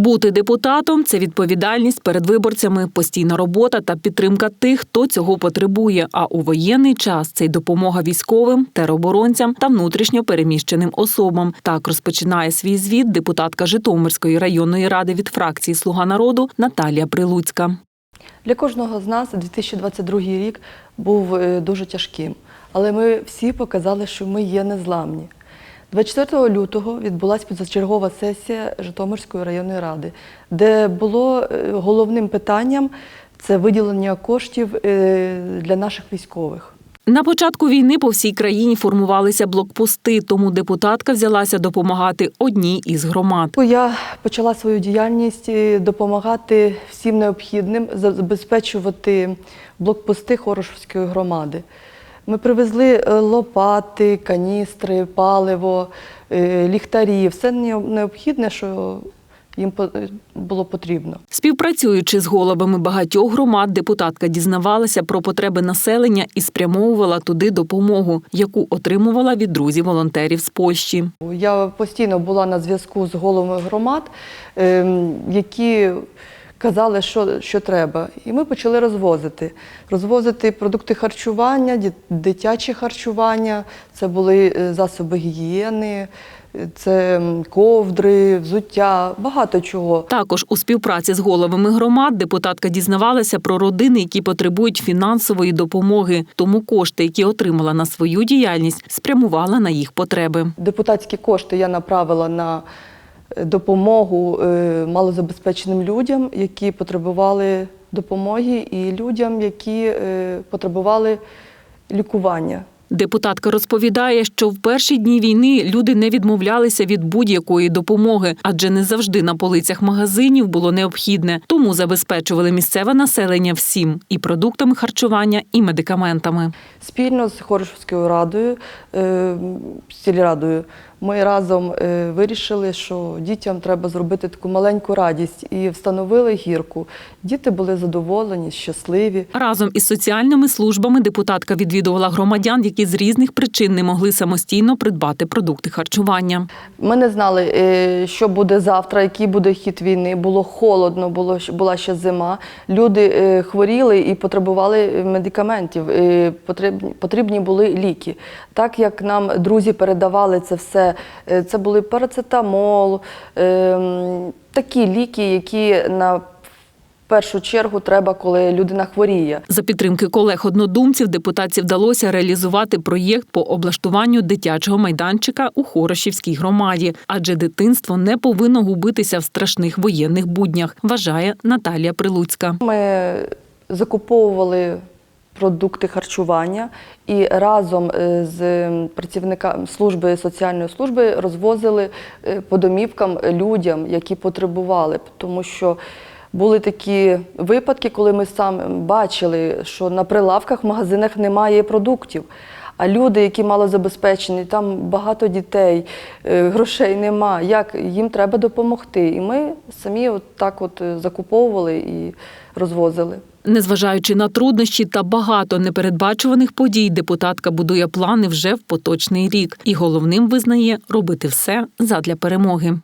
Бути депутатом це відповідальність перед виборцями, постійна робота та підтримка тих, хто цього потребує. А у воєнний час це й допомога військовим, тероборонцям та внутрішньо переміщеним особам. Так розпочинає свій звіт депутатка Житомирської районної ради від фракції Слуга народу Наталія Прилуцька. Для кожного з нас 2022 рік був е, дуже тяжким, але ми всі показали, що ми є незламні. 24 лютого відбулася позачергова сесія Житомирської районної ради, де було е, головним питанням це виділення коштів е, для наших військових. На початку війни по всій країні формувалися блокпости, тому депутатка взялася допомагати одній із громад. Я почала свою діяльність е, допомагати всім необхідним, забезпечувати блокпости Хорошівської громади. Ми привезли е, лопати, каністри, паливо, е, ліхтарі, все необхідне, що їм було потрібно. Співпрацюючи з головами багатьох громад, депутатка дізнавалася про потреби населення і спрямовувала туди допомогу, яку отримувала від друзів-волонтерів з Польщі. Я постійно була на зв'язку з головами громад, ем, які казали, що, що треба. І ми почали розвозити. Розвозити продукти харчування, дитяче харчування, це були е, засоби гігієни, це ковдри, взуття, багато чого. Також у співпраці з головами громад депутатка дізнавалася про родини, які потребують фінансової допомоги. Тому кошти, які отримала на свою діяльність, спрямувала на їх потреби. Депутатські кошти я направила на допомогу е, малозабезпеченим людям, які потребували допомоги, і людям, які е, потребували лікування. Депутатка розповідає, що в перші дні війни люди не відмовлялися від будь-якої допомоги, адже не завжди на полицях магазинів було необхідне, тому забезпечували місцеве населення всім і продуктами харчування, і медикаментами. Спільно з Хорошівською радою, е, сільрадою, ми разом е, вирішили, що дітям треба зробити таку маленьку радість і встановили гірку. Діти були задоволені, щасливі. Разом із соціальними службами депутатка відвідувала громадян, які з різних причин не могли самостійно придбати продукти харчування. Ми не знали, е, що буде завтра, який буде хід війни. Було холодно, було була ще зима. Люди е, хворіли і потребували медикаментів. Потрібні, були ліки. Так як нам друзі передавали це все, це були парацетамол, е, такі ліки, які на першу чергу треба, коли людина хворіє. За підтримки колег-однодумців депутатці вдалося реалізувати проєкт по облаштуванню дитячого майданчика у Хорошівській громаді, адже дитинство не повинно губитися в страшних воєнних буднях, вважає Наталія Прилуцька. Ми закуповували продукти харчування і разом е, з працівниками служби соціальної служби розвозили е, по домівкам людям, які потребували, тому що. Були такі випадки, коли ми сам бачили, що на прилавках в магазинах немає продуктів. А люди, які малозабезпечені, там багато дітей, е, грошей нема. Як їм треба допомогти? І ми самі от так от закуповували і розвозили. Незважаючи на труднощі та багато непередбачуваних подій, депутатка будує плани вже в поточний рік і головним визнає робити все задля перемоги.